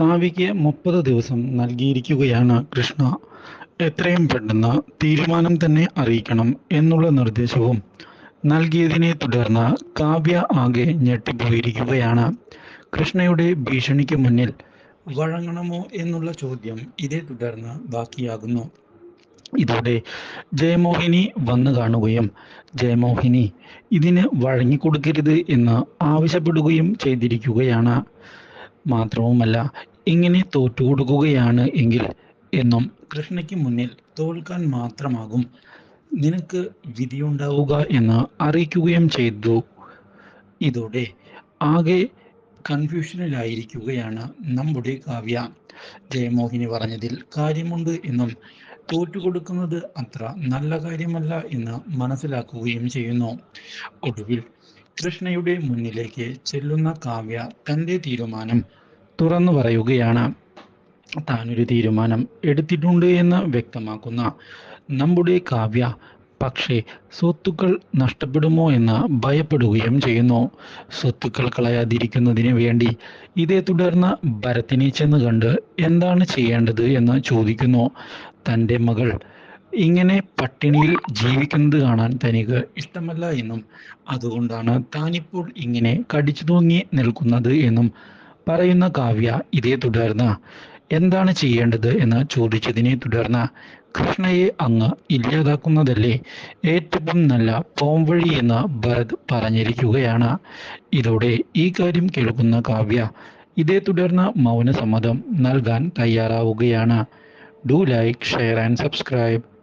കാവ്യയ്ക്ക് മുപ്പത് ദിവസം നൽകിയിരിക്കുകയാണ് കൃഷ്ണ. എത്രയും പെട്ടെന്ന് തീരുമാനം തന്നെ അറിയിക്കണം എന്നുള്ള നിർദ്ദേശവും നൽകിയതിനെ തുടർന്ന് കാവ്യ ആകെ ഞെട്ടിപ്പോയിരിക്കുകയാണ്. കൃഷ്ണയുടെ ഭീഷണിക്ക് മുന്നിൽ വഴങ്ങണമോ എന്നുള്ള ചോദ്യം ഇതേ തുടർന്ന് ബാക്കിയാകുന്നു. ഇതോടെ ജയമോഹിനി വന്നു കാണുകയും ജയമോഹിനി ഇതിന് വഴങ്ങിക്കൊടുക്കരുത് എന്ന് ആവശ്യപ്പെടുകയും ചെയ്തിരിക്കുകയാണ്. മാത്രവുമല്ല ഇങ്ങനെ തോറ്റുകൊടുക്കുകയാണ് എങ്കിൽ എന്നും കൃഷ്ണയ്ക്ക് മുന്നിൽ തോൽക്കാൻ മാത്രമാകും. നിനക്ക് വിധിയുണ്ടാവുക എന്ന് അറിയിക്കുകയും ചെയ്തു. ഇതോടെ ആകെ കൺഫ്യൂഷനിലായിരിക്കുകയാണ് നമ്മുടെ കാവ്യ. ജയമോഹിനി പറഞ്ഞതിൽ കാര്യമുണ്ട് എന്നും തോറ്റുകൊടുക്കുന്നത് അത്ര നല്ല കാര്യമല്ല എന്ന് മനസ്സിലാക്കുകയും ചെയ്യുന്നു. ഒടുവിൽ കൃഷ്ണയുടെ മുന്നിലേക്ക് ചെല്ലുന്ന കാവ്യ തന്റെ തീരുമാനം തുറന്നു പറയുകയാണ്. താനൊരു തീരുമാനം എടുത്തിട്ടുണ്ട് എന്ന് വ്യക്തമാക്കുന്ന നമ്മുടെ കാവ്യ പക്ഷേ സ്വത്തുക്കൾ നഷ്ടപ്പെടുമോ എന്ന് ഭയപ്പെടുകയും ചെയ്യുന്നു. സ്വത്തുക്കൾ കളയാതിരിക്കുന്നതിന് വേണ്ടി ഇതേ തുടർന്ന് ഭരത്തിനെ ചെന്ന് കണ്ട് എന്താണ് ചെയ്യേണ്ടത് എന്ന് ചോദിക്കുന്നു. തന്റെ മകൾ ഇങ്ങനെ പട്ടിണിയിൽ ജീവിക്കുന്നത് കാണാൻ തനിക്ക് ഇഷ്ടമല്ല എന്നും അതുകൊണ്ടാണ് താനിപ്പോൾ ഇങ്ങനെ കടിച്ചു തൂങ്ങി നിൽക്കുന്നത് എന്നും പറയുന്ന കാവ്യ ഇതേ തുടർന്ന് എന്താണ് ചെയ്യേണ്ടത്? എന്ന് ചോദിച്ചതിനെ തുടർന്ന് കൃഷ്ണയെ അങ്ങ് ഇല്ലാതാക്കുന്നതല്ലേ ഏറ്റവും നല്ല പോംവഴി എന്ന് ഭരത് പറഞ്ഞിരിക്കുകയാണ്. ഇതോടെ ഈ കാര്യം കേൾക്കുന്ന കാവ്യ ഇതേ തുടർന്ന് മൗനസമ്മതം നൽകാൻ തയ്യാറാവുകയാണ്. Do like share and subscribe